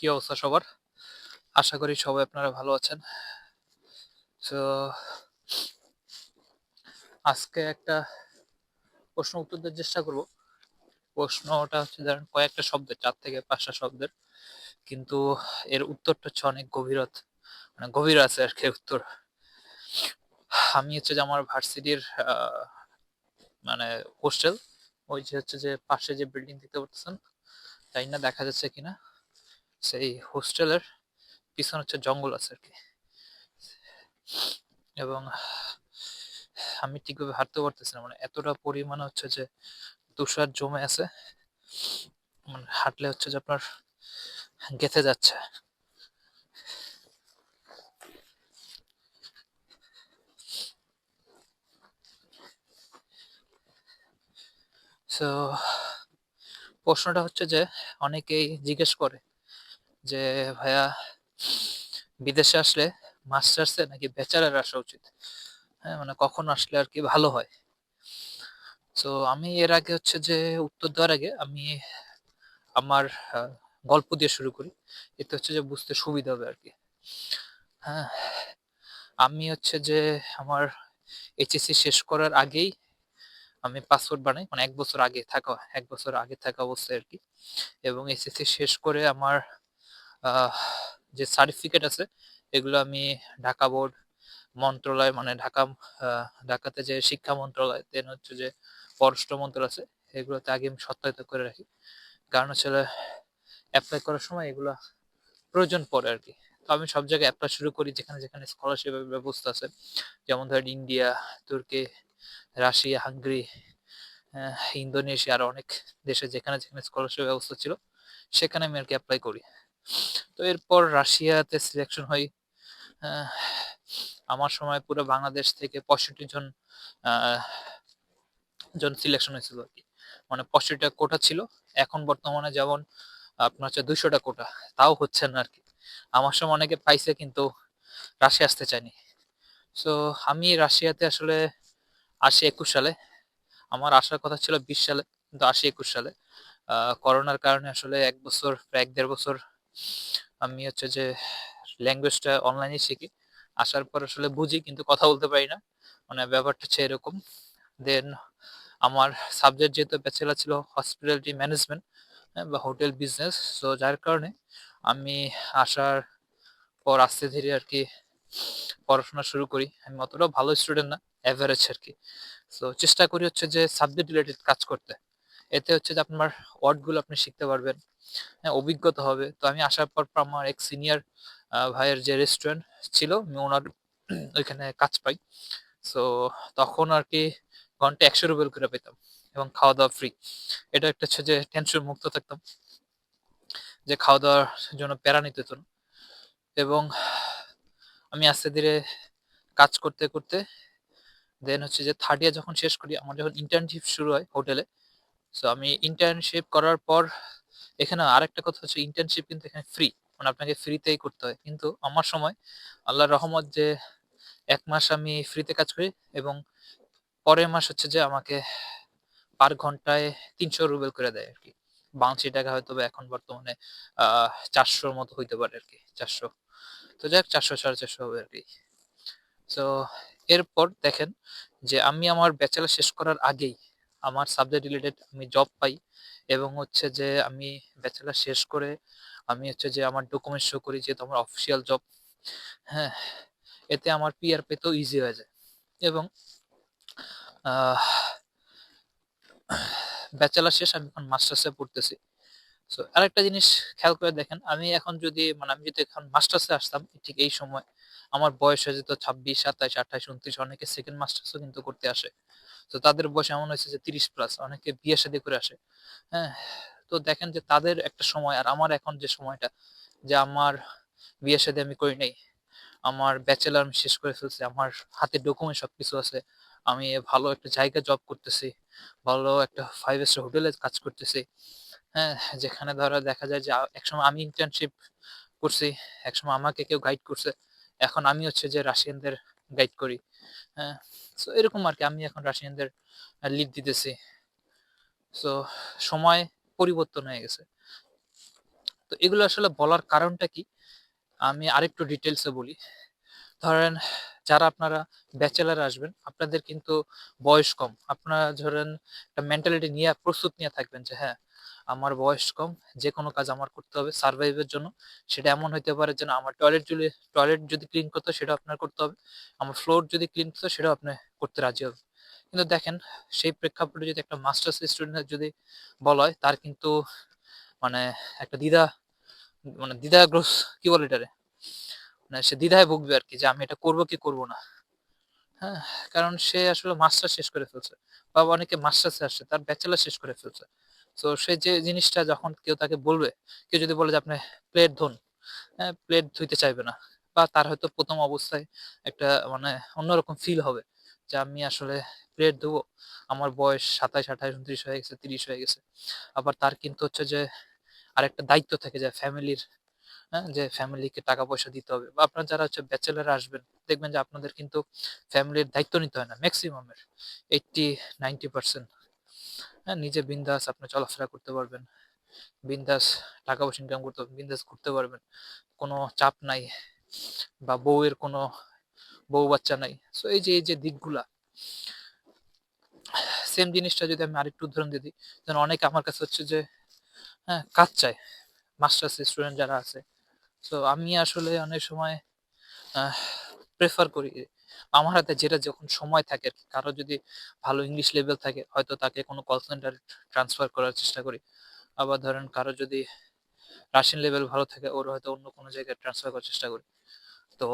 কি অবস্থা সবার? আশা করি সবাই আপনারা ভালো আছেন। তো আজকে একটা প্রশ্ন উত্তর দেওয়ার চেষ্টা করব। প্রশ্নটা হচ্ছে, ধরেন কয়েকটা শব্দের, চার থেকে পাঁচটা শব্দের। কিন্তু এর উত্তরটা হচ্ছে অনেক গভীরত মানে গভীর আছে আর কি উত্তর। আমি হচ্ছে যে আমার ভার্সিটির মানে হোস্টেল, ওই যে হচ্ছে যে পাশে যে বিল্ডিং দেখতে পাচ্ছেন তাই না? দেখা যাচ্ছে কিনা? সেই হোস্টেলের পিছনে হচ্ছে জঙ্গল আছে আর কি এবং আমি ঠিকভাবে হাঁটতে পারতেছি না মানে এতটা পরিমাণে হচ্ছে যে তুষার জমে আছে মানে হাঁটলে হচ্ছে যে আপনার গেথে যাচ্ছে। সো প্রশ্নটা হচ্ছে যে অনেকেই জিজ্ঞেস করে যে, ভাইয়া, বিদেশে আসলে মাস্টার্সে নাকি ব্যাচেলার আসা উচিত? হ্যাঁ মানে কখন আসলে আর কি ভালো হয়। তো আমি এর আগে হচ্ছে যে, উত্তর দেওয়ার আগে আমি আমার গল্প দিয়ে শুরু করি। এতে হচ্ছে যে, বুঝতে সুবিধা হবে আর কি। হ্যাঁ আমি হচ্ছে যে, আমার এইচএসসি শেষ করার আগেই আমি পাসপোর্ট বানাই। মানে এক বছর আগে থাকা, এক বছর আগে থাকা অবস্থায় আর কি। এবং এসএসসি শেষ করে আমার যে সার্টিফিকেট আছে, এগুলো আমি ঢাকা বোর্ড মন্ত্রণালয় মানে ঢাকা ঢাকাতে যে শিক্ষা মন্ত্রণালয় দেন হচ্ছে যে পররাষ্ট্র মন্ত্রণালয় আছে, এগুলোতে আগে আমি সত্যায়িত করে রাখি। কারণ হচ্ছে অ্যাপ্লাই করার সময় এগুলো প্রয়োজন পড়ে আর কি। তো আমি সব জায়গায় অ্যাপ্লাই শুরু করি, যেখানে যেখানে স্কলারশিপের ব্যবস্থা আছে। যেমন ধরেন ইন্ডিয়া, তুর্কি, রাশিয়া, হাঙ্গেরি ইন্দোনেশিয়া, আর অনেক দেশে যেখানে যেখানে স্কলারশিপ ব্যবস্থা ছিল, সেখানে আমি আর কি অ্যাপ্লাই করি। তো এরপর রাশিয়াতে সিলেকশন হই আমার সময় পুরো বাংলাদেশ থেকে পঁয়ষট্টি জন জন সিলেকশন হয়েছিল আর কি। মানে পঁয়ষট্টিটা কোটা ছিল, এখন বর্তমানে যেমন আপনার হচ্ছে দুইশোটা কোটা, তাও হচ্ছে না আর কি। আমার সময় অনেকে পাইছে কিন্তু রাশিয়া আসতে চায়নি। সো আমি রাশিয়াতে আসলে আশি একুশ সালে, আমার আসার কথা ছিল বিশ সালে, কিন্তু আশি একুশ সালে করোনার কারণে আসলে এক বছর, প্রায় এক দেড় বছর আমি হচ্ছে যে ল্যাঙ্গুয়েজটা অনলাইনে শিখি। আসার পর আসলে বুঝি, কিন্তু কথা বলতে পারি না। মানে ব্যাপারটা হচ্ছে এরকম। দেন আমার সাবজেক্ট যেহেতু ব্যাচেলার ছিল হসপিটালিটি ম্যানেজমেন্ট বা হোটেল বিজনেস সো যার কারণে আমি আসার পর আস্তে ধীরে আর কি পড়াশোনা শুরু করি। আমি অতটাও ভালো স্টুডেন্ট না অ্যাভারেজ আর কি। সো চেষ্টা করি হচ্ছে যে সাবজেক্ট রিলেটেড কাজ করতে। এতে হচ্ছে যে আপনার ওয়ার্ডগুলো আপনি শিখতে পারবেন। হ্যাঁ অভিজ্ঞতা হবে। তো আমি আসার পর আমার এক সিনিয়র ভাইয়ের যে রেস্টুরেন্ট ছিল, আমি ওনার ওইখানে কাজ পাই। সো তখন আর কি ঘণ্টা একশো রুবেল করে পেতাম এবং খাওয়া দাওয়া ফ্রি এটা একটা হচ্ছে যে টেনশন মুক্ত থাকতাম যে খাওয়া দাওয়ার জন্য প্যারা নিতে হতো এবং আমি আস্তে ধীরে কাজ করতে করতে দেন হচ্ছে যে থার্ড ইয়ার যখন শেষ করি, আমার যখন ইন্টার্নশিপ শুরু হয় হোটেলে সো আমি ইন্টার্নশিপ করার পর, এখানে আরেকটা কথা হচ্ছে ইন্টার্নশিপ কিন্তু এখানে ফ্রি মানে আপনাকে ফ্রিতেই করতে হয়। কিন্তু আমার সময় আল্লাহর রহমত যে এক মাস আমি ফ্রিতে কাজ করি এবং পরের মাস হচ্ছে যে আমাকে পার ঘন্টায় তিনশো রুবেল করে দেয় আর কি বাংলাদেশি টাকা হয়তো এখন বর্তমানে চারশোর মতো হইতে পারে আর কি চারশো। তো যাক, চারশো, সাড়ে চারশো হবে আর কি তো এরপর দেখেন যে আমি আমার ব্যাচেলার শেষ করার আগেই আমার সাবজেক্ট রিলেটেড আমি জব পাই এবং হচ্ছে যে আমি ব্যাচেলার শেষ করে আমি হচ্ছে যে আমার ডকুমেন্ট শো করি যেহেতু আমার অফিসিয়াল জব হ্যাঁ এতে আমার পিআর পেতেও ইজি হয়ে যায় এবং ব্যাচেলার শেষ আমি এখন মাস্টার্সে পড়তেছি। সো আরেকটা জিনিস খেয়াল করে দেখেন, আমি এখন যদি মানে আমি যদি এখন মাস্টার্সে আসতাম, ঠিক এই সময়, আমার বয়স হয়ে যেত ছাব্বিশ, সাতাইশ, আঠাইশ, উনত্রিশ, অনেকে সেকেন্ড মাস্টার্সও কিন্তু করতে আসে। তো তাদের বয়স এমন হয়েছে যে তিরিশ প্লাস অনেকে বিয়ে শাদী করে আসে। হ্যাঁ তো দেখেন যে তাদের একটা সময় আর আমার এখন যে সময়টা, যে আমার বিয়ে শাদী আমি করি নাই, আমার ব্যাচেলার আমি শেষ করে ফেলছি, আমার হাতে ডকুমেন্ট সবকিছু আছে, আমি ভালো একটা জায়গায় জব করতেছি, ভালো একটা ফাইভ স্টার হোটেলে কাজ করতেছি হ্যাঁ যেখানে ধরো দেখা যায় যে একসময় আমি ইন্টার্নশিপ করছি, একসময় আমাকে কেউ গাইড করছে, এখন আমি হচ্ছে যে রাশিয়ানদের গাইড করি। হ্যাঁ সো এরকম আর কি আমি এখন রাশিয়ানদের লিড দিতেছি। সো সময় পরিবর্তন হয়ে গেছে। তো এগুলো আসলে বলার কারণটা কি? আমি আরেকটু ডিটেলসে বলি। ধরেন, যারা আপনারা ব্যাচেলার আসবেন, আপনাদের কিন্তু বয়স কম। আপনারা ধরেন, একটা মেন্টালিটি নিয়ে প্রস্তুত নিয়ে থাকবেন যে হ্যাঁ আমার বয়স কম যে কোনো কাজ আমার করতে হবে সার্ভাইভের জন্য। সেটা এমন হইতে পারে যেন আমার টয়লেট যদি টয়লেট যদি ক্লিন করতে সেটা আপনার করতে হবে। আমার ফ্লোর যদি ক্লিন করতে সেটাও আপনি করতে রাজি হবে কিন্তু দেখেন, সেই প্রেক্ষাপটে যদি একটা মাস্টার্স স্টুডেন্টের যদি বলা হয়, তার কিন্তু মানে একটা দ্বিধা মানে দ্বিধাগ্রস্ত, কি বলে এটারে? মানে সে দ্বিধায় ভুগবে আর কি যে আমি এটা করব কি করব না। হ্যাঁ কারণ সে আসলে মাস্টার শেষ করে ফেলছে। বা অনেকে মাস্টার্সে আসছে, তার ব্যাচেলার শেষ করে ফেলছে। তো সে যে জিনিসটা যখন কেউ তাকে বলবে, কেউ যদি বলে যে, আপনি প্লেট ধুন হ্যাঁ প্লেট ধুইতে চাইবে না। বা তার হয়তো প্রথম অবস্থায় একটা মানে অন্যরকম ফিল হবে যে, আমি আসলে প্লেট ধুবো, আমার বয়স সাতাইশ, আঠাইশ, উনত্রিশ হয়ে গেছে, তিরিশ হয়ে গেছে। আবার তার কিন্তু হচ্ছে যে, আরেকটা দায়িত্ব থাকে যে, ফ্যামিলির হ্যাঁ যে ফ্যামিলিকে টাকা পয়সা দিতে হবে। বা আপনার যারা হচ্ছে ব্যাচেলার আসবেন, দেখবেন যে, আপনাদের কিন্তু ফ্যামিলির দায়িত্ব নিতে হয় না ম্যাক্সিমামের এইটটি নাইনটি পার্সেন্ট হ্যাঁ নিজে বিন্দাস আপনি চলাফেরা করতে পারবেন। বিন্দাস টাকা পয়সা ইনকাম করতে, বিন্দাস ঘুরতে পারবেন। কোনো চাপ নাই বা বউয়ের কোনো, বউ বাচ্চা নাই। সো এই যে এই যে দিকগুলা সেম জিনিসটা যদি আমি আরেকটু উদাহরণ দিয়ে দিই, যেন অনেকে আমার কাছে হচ্ছে যে হ্যাঁ কাজ চায়। মাস্টার্স স্টুডেন্ট যারা আছে। সো আমি আসলে অনেক সময় প্রেফার করি আমার হাতে যেটা যখন সময় থাকে আর কি, কারও যদি ভালো ইংলিশ লেভেল থাকে হয়তো তাকে কোনো কল সেন্টার ট্রান্সফার করার চেষ্টা করি। আবার ধরেন কারও যদি রাশিয়ান লেভেল ভালো থাকে ওর হয়তো অন্য কোনো জায়গায় ট্রান্সফার করার চেষ্টা করি। তো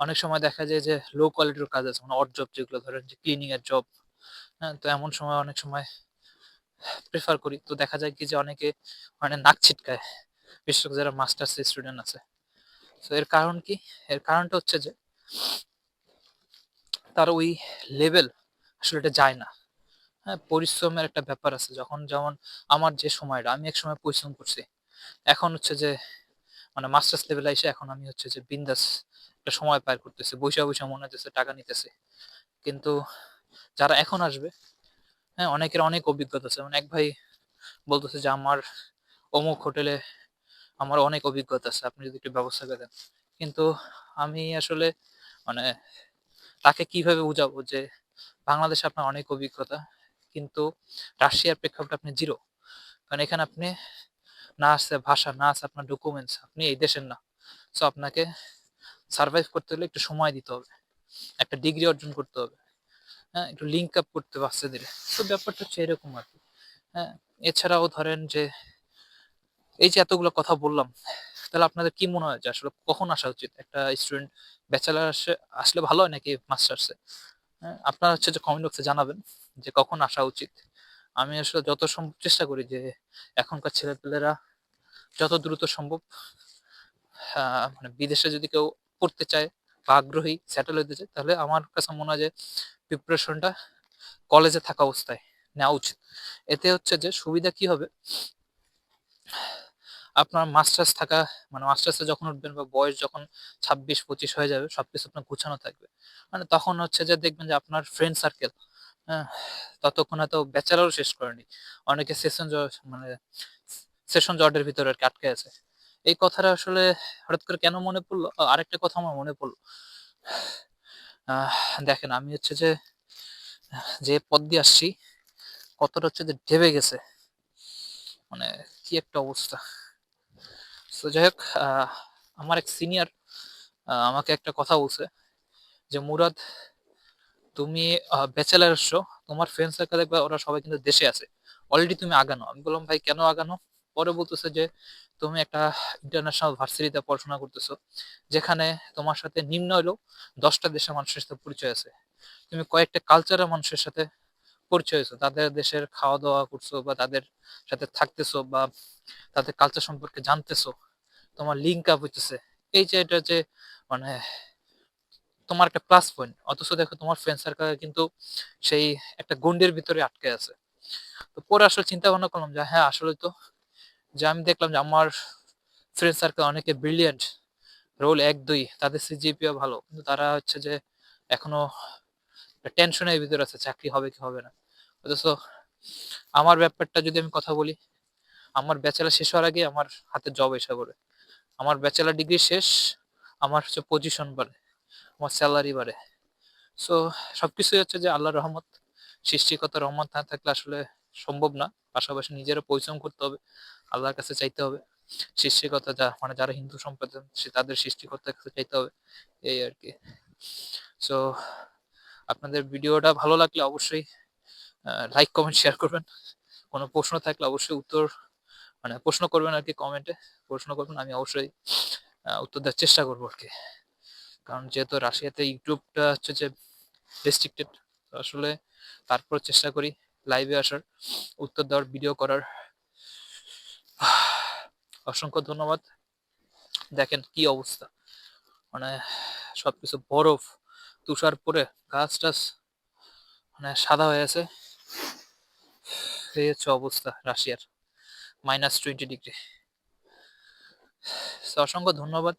অনেক সময় দেখা যায় যে লো কোয়ালিটির কাজ আছে মানে অড জব যেগুলো ধরেন যে ক্লিনিং এর জব হ্যাঁ তো এমন সময় অনেক সময় প্রেফার করি। তো দেখা যায় কি যে অনেকে মানে নাক ছিটকায় বিশেষ করে যারা মাস্টার্স স্টুডেন্ট আছে। তো এর কারণ কি? এর কারণটা হচ্ছে যে, তার ওই লেভেল আসলে এটা যায় না। হ্যাঁ পরিশ্রমের একটা ব্যাপার আছে। যখন যেমন আমার যে সময়টা, আমি এক সময় পরিশ্রম করছি। এখন হচ্ছে যে মানে মাস্টার্স লেভেলে এসে এখন আমি হচ্ছে যে বিন্দাস একটা সময় পার করতেছি। বৈশা বৈশা মনে হচ্ছে টাকা নিতেছে। কিন্তু যারা এখন আসবে হ্যাঁ অনেকের অনেক অভিজ্ঞতা আছে। মানে এক ভাই বলতেছে যে, আমার অমুক হোটেলে আমার অনেক অভিজ্ঞতা আছে, আপনি যদি একটু ব্যবস্থা করে দেন। কিন্তু আমি আসলে মানে তাকে কীভাবে বুঝাবো যে বাংলাদেশে আপনার অনেক অভিজ্ঞতা, কিন্তু রাশিয়ার প্রেক্ষাপটে আপনি জিরো কারণ এখানে আপনি না আছে ভাষা, না আছে আপনার ডকুমেন্টস আপনি এই দেশের না। সো আপনাকে সার্ভাইভ করতে হলে একটু সময় দিতে হবে, একটা ডিগ্রি অর্জন করতে হবে হ্যাঁ একটু লিঙ্ক আপ করতে বাচ্চাদের। তো ব্যাপারটা হচ্ছে এরকম আর কি হ্যাঁ। এছাড়াও ধরেন যে এই যে এতগুলো কথা বললাম, তাহলে আপনাদের কি মনে হয় যে আসলে কখন আসা উচিত? একটা স্টুডেন্ট ব্যাচেলার আসে, আসলে ভালো হয় নাকি মাস্টার্সে হ্যাঁ আপনারা হচ্ছে যে কমেন্ট বক্সে জানাবেন যে কখন আসা উচিত। আমি আসলে যত সম্ভব চেষ্টা করি যে এখনকার ছেলেপেলেরা যত দ্রুত সম্ভব মানে বিদেশে যদি কেউ পড়তে চায় বা আগ্রহী সেটেল হতে চায়, তাহলে আমার কাছে মনে হয় যে প্রিপারেশনটা কলেজে থাকা অবস্থায় নেওয়া উচিত। এতে হচ্ছে যে সুবিধা কি হবে? আপনার মাস্টার্স থাকা মানে মাস্টার্সে যখন উঠবেন বা বয়স যখন ছাব্বিশ, পঁচিশ হয়ে যাবে, সবকিছু আপনার গুছানো থাকবে। মানে তখন হচ্ছে যে দেখবেন যে আপনার ফ্রেন্ড সার্কেল হ্যাঁ ততক্ষণ হয়তো ব্যাচেলারও শেষ করেনি। অনেকে সেশন মানে সেশন জর্ডের ভিতরে আর আটকে আছে। এই কথাটা আসলে হঠাৎ করে কেন মনে পড়ল? আরেকটা কথা আমার মনে পড়ল। দেখেন আমি হচ্ছে যে যে পথ দিয়ে আসছি, কতটা হচ্ছে যে ঢেবে গেছে। মানে কি একটা অবস্থা। তো যাই হোক আমার এক সিনিয়র আমাকে একটা কথা বলছে যে, মুরাদ, তুমি ব্যাচেলার এসছো তোমার ফ্রেন্ড সার্কেল দেখবে ওরা সবাই কিন্তু দেশে আছে। অলরেডি তুমি আগানো। আমি বললাম, ভাই, কেন আগানো? পরে বলতেছে যে, তুমি একটা ইন্টারন্যাশনাল ভার্সিটিতে পড়াশোনা করতেছো, যেখানে তোমার সাথে নিম্ন হলেও দশটা দেশের মানুষের সাথে পরিচয় আছে। তুমি কয়েকটা কালচারের মানুষের সাথে পরিচয় হয়েছো, তাদের দেশের খাওয়া দাওয়া করছ বা তাদের সাথে থাকতেছো বা তাদের কালচার সম্পর্কে জানতেছো, তোমার লিঙ্ক আপ হইতেছে। এই যে এটা যে মানে তোমার একটা প্লাস পয়েন্ট অথচ দেখো তোমার ফ্রেন্ড সার্কেল কিন্তু সেই একটা গন্ডির ভিতরে আটকে আছে। তো পরে আসলে চিন্তা ভাবনা করলাম যে হ্যাঁ আসলে তো যে আমি দেখলাম যে আমার ফ্রেন্ড সার্কেল অনেকে ব্রিলিয়েন্ট রোল এক দুই, তাদের সিজিপিও ভালো, কিন্তু তারা হচ্ছে যে এখনও টেনশনের ভিতরে আছে, চাকরি হবে কি হবে না। অথচ আমার ব্যাপারটা যদি আমি কথা বলি, আমার ব্যাচেলার শেষ হওয়ার আগে আমার হাতে জব এসে পড়ে। আমার ব্যাচেলার ডিগ্রি শেষ, আমার হচ্ছে পজিশন বাড়ে, আমার স্যালারি বাড়ে। সো সব কিছুই হচ্ছে যে আল্লাহর রহমত সৃষ্টিকতার রহমত না থাকলে আসলে সম্ভব না। পাশাপাশি নিজেরও পরিশ্রম করতে হবে, আল্লাহর কাছে চাইতে হবে। সৃষ্টিকতা যা মানে যারা হিন্দু সম্প্রদায় সে তাদের সৃষ্টিকর্তার কাছে চাইতে হবে, এই আর কি। সো আপনাদের ভিডিওটা ভালো লাগলে অবশ্যই লাইক কমেন্ট শেয়ার করবেন। কোনো প্রশ্ন থাকলে অবশ্যই উত্তর মানে প্রশ্ন করবেন আর কি কমেন্টে প্রশ্ন করবেন, আমি অবশ্যই উত্তর দেওয়ার চেষ্টা করব আর কি। কারণ যেহেতু রাশিয়াতে ইউটিউবটা হচ্ছে যে রেস্ট্রিক্টেড আসলে তারপর চেষ্টা করি লাইভে আসার। উত্তর দেওয়ার ভিডিও করার। অসংখ্য ধন্যবাদ। দেখেন কি অবস্থা। মানে সবকিছু বরফ তুষার পরে গাছ টাছ মানে সাদা হয়ে আছে। এই হচ্ছে অবস্থা রাশিয়ার। মাইনাস টোয়েন্টি ডিগ্রি অসংখ্য ধন্যবাদ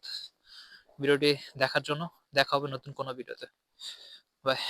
ভিডিওটি দেখার জন্য। দেখা হবে নতুন কোনো ভিডিওতে। বাই